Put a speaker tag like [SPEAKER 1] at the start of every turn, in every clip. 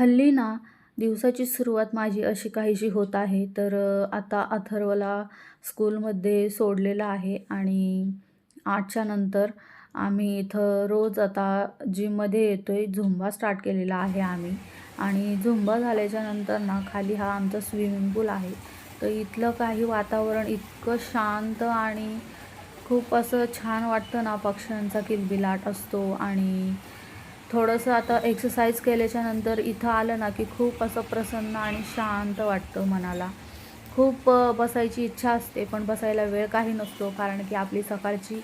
[SPEAKER 1] हल्ली ना दिवसाची सुरुवात माझी अशी काहीशी होत आहे. तर आता अथर्वला स्कूलमध्ये सोडलेलं आहे आणि आठच्या नंतर आम्ही इथं रोज आता जिममध्ये येतो आहे झुंबा स्टार्ट केलेला आहे आम्ही. आणि झुंबा झाल्याच्यानंतर ना खाली हा आमचा स्विमिंग पूल आहे. तर इथलं काही वातावरण इतकं शांत आणि खूप असं छान वाटतं ना पक्ष्यांचा किलबिलाट असतो आणि थोडंसं आता एक्सरसाइज केल्याच्यानंतर इथं आलं ना की खूप असं प्रसन्न आणि शांत वाटतं मनाला. खूप बसायची इच्छा असते पण बसायला वेळ काही नसतो कारण की आपली सकाळची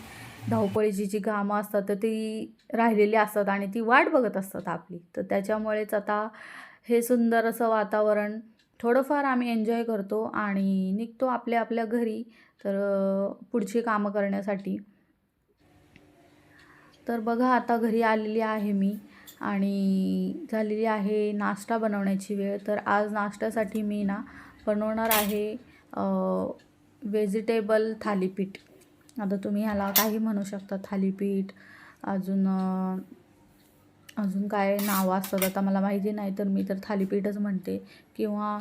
[SPEAKER 1] धावपळीची जी कामं असतात तर ती राहिलेली असतात आणि ती वाट बघत असतात आपली. तर त्याच्यामुळेच आता हे सुंदर असं वातावरण थोडंफार आम्ही एन्जॉय करतो आणि निघतो आपल्या आपल्या घरी. तर पुढची कामं करण्यासाठी. तर बघा आता घरी आलेली आहे मी आणि झालेली आहे नाश्ता बनवण्याची वेळ. तर आज नाश्त्यासाठी मी ना बनवणार आहे व्हेजिटेबल थालीपीठ. आता तुम्ही ह्याला काही म्हणू शकता थालीपीठ अजून अजून काय नावं असतात आता मला माहिती नाही तर मी तर थालीपीठच म्हणते. किंवा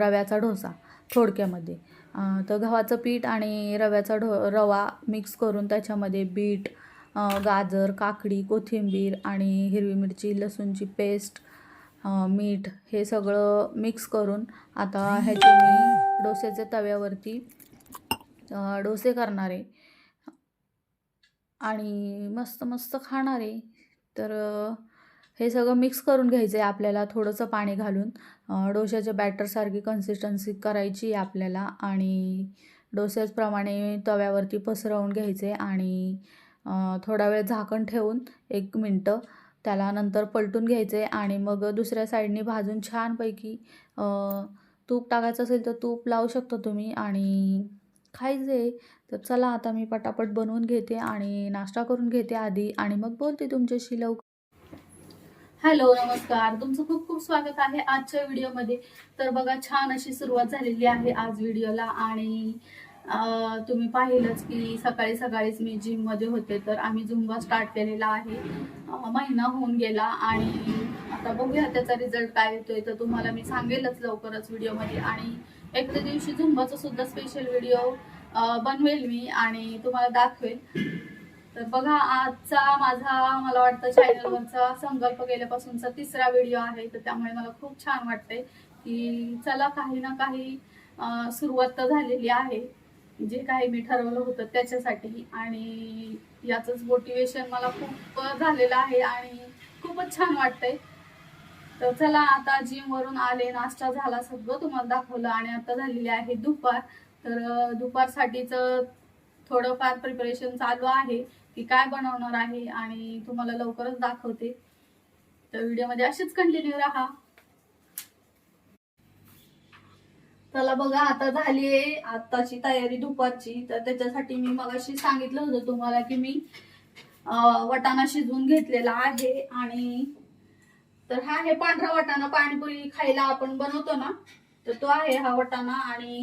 [SPEAKER 1] रव्याचा डोसा थोडक्यामध्ये. तर गव्हाचं पीठ आणि रव्याचा ढो रवा मिक्स करून त्याच्यामध्ये बीट गाजर काकडी कोथिंबीर आणि हिरवी मिरची लसूणची पेस्ट मीठ हे सगळं मिक्स करून आता ह्याचे मी डोसेच्या तव्यावरती डोसे करणार आहे. आणि मस्त मस्त खाणार आहे. तर हे सगळं मिक्स करून घ्यायचं आहे आपल्याला थोडंसं पाणी घालून. डोशाच्या डोश्याच्या बॅटरसारखी कन्सिस्टन्सी करायची आहे आपल्याला आणि डोस्याचप्रमाणे तव्यावरती पसरवून घ्यायचे आणि थोडा वेळ झाकण ठेवून एक मिनटं त्याला नंतर पलटून घ्यायचे आणि मग दुसऱ्या साईडने भाजून छानपैकी तूप टाकायचं असेल तर तूप लावू शकता तुम्ही आणि खायचे. तर चला आता मी पटापट बनवून घेते आणि नाश्ता करून घेते आधी आणि मग बोलते तुमच्याशी लवकर. हॅलो नमस्कार. तुमचं खूप खूप स्वागत आहे आजच्या व्हिडिओमध्ये. तर बघा छान अशी सुरुवात झालेली आहे आज व्हिडिओला आणि तुम्ही पाहिलंच की सकाळी सकाळीच मी जिममध्ये होते तर आम्ही झुंबा स्टार्ट केलेला आहे. महिना होऊन गेला आणि आता बघूया त्याचा रिझल्ट काय येतोय. तर तुम्हाला मी सांगेलच लवकरच व्हिडिओमध्ये. आणि एखाद्या दिवशी झुंबाचा सुद्धा स्पेशल व्हिडिओ बनवेल मी आणि तुम्हाला दाखवेल. तर बघा आजचा माझा मला वाटतं चॅनलवरचा संकल्प केल्यापासूनचा तिसरा व्हिडिओ आहे. तर त्यामुळे मला खूप छान वाटतंय की चला काही ना काही सुरुवात तर झालेली आहे. जे काही मी ठरवलं होतं त्याच्यासाठी. आणि याचंच मोटिवेशन मला खूप झालेलं आहे आणि खूपच छान वाटतंय. तर चला आता जिम वरून आले नाश्ता झाला सगळं तुम्हाला दाखवलं आणि आता झालेली आहे दुपार. तर दुपारसाठीच थोडंफार प्रिपरेशन चालू आहे की काय बनवणार आहे आणि तुम्हाला लवकरच दाखवते. तर व्हिडिओमध्ये अशीच कंटिन्यू राहा. त्याला बघा आता झाली आहे आताची तयारी दुपारची. तर त्याच्यासाठी मी मगाशी सांगितलं होतं तुम्हाला की मी वटाणा शिजवून घेतलेला आहे आणि तर हा हे पांढरा वटाणा. पाणीपुरी खायला आपण बनवतो ना तर तो आहे हा वटाणा आणि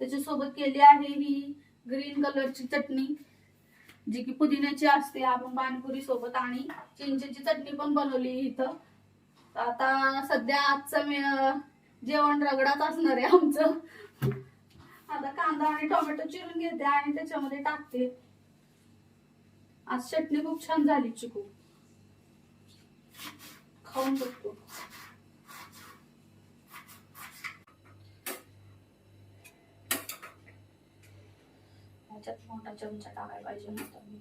[SPEAKER 1] त्याच्यासोबत केली आहे ही ग्रीन कलरची चटणी जी की पुदिन्याची असते. आपण पाणीपुरी सोबत आणि चिंचेची चटणी पण बनवली इथं. आता सध्या आजचा जेवण रगडात असणार आहे आमचं. आता कांदा आणि टोमॅटो चिरून घेते आणि त्याच्यामध्ये टाकते. आज चटणी खूप छान झाली चिकू. खाऊन बघतो. मोठा चमचा टाकायला पाहिजे नव्हता मी.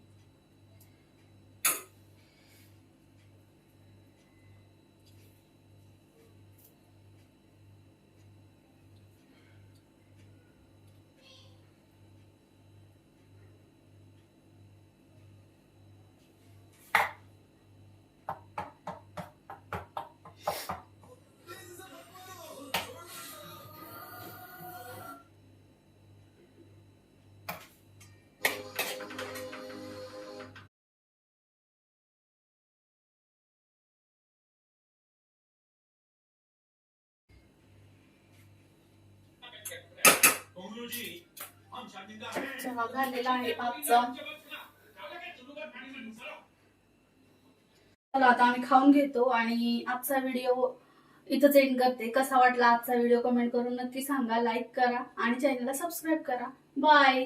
[SPEAKER 1] चहा झालेला आहे आजचा. चला आता आम्ही खाऊन घेतो आणि आजचा व्हिडिओ इथंच एंड करते. कसा वाटला आजचा व्हिडिओ कमेंट करून नक्की सांगा लाईक करा आणि चॅनलला सबस्क्राईब करा. बाय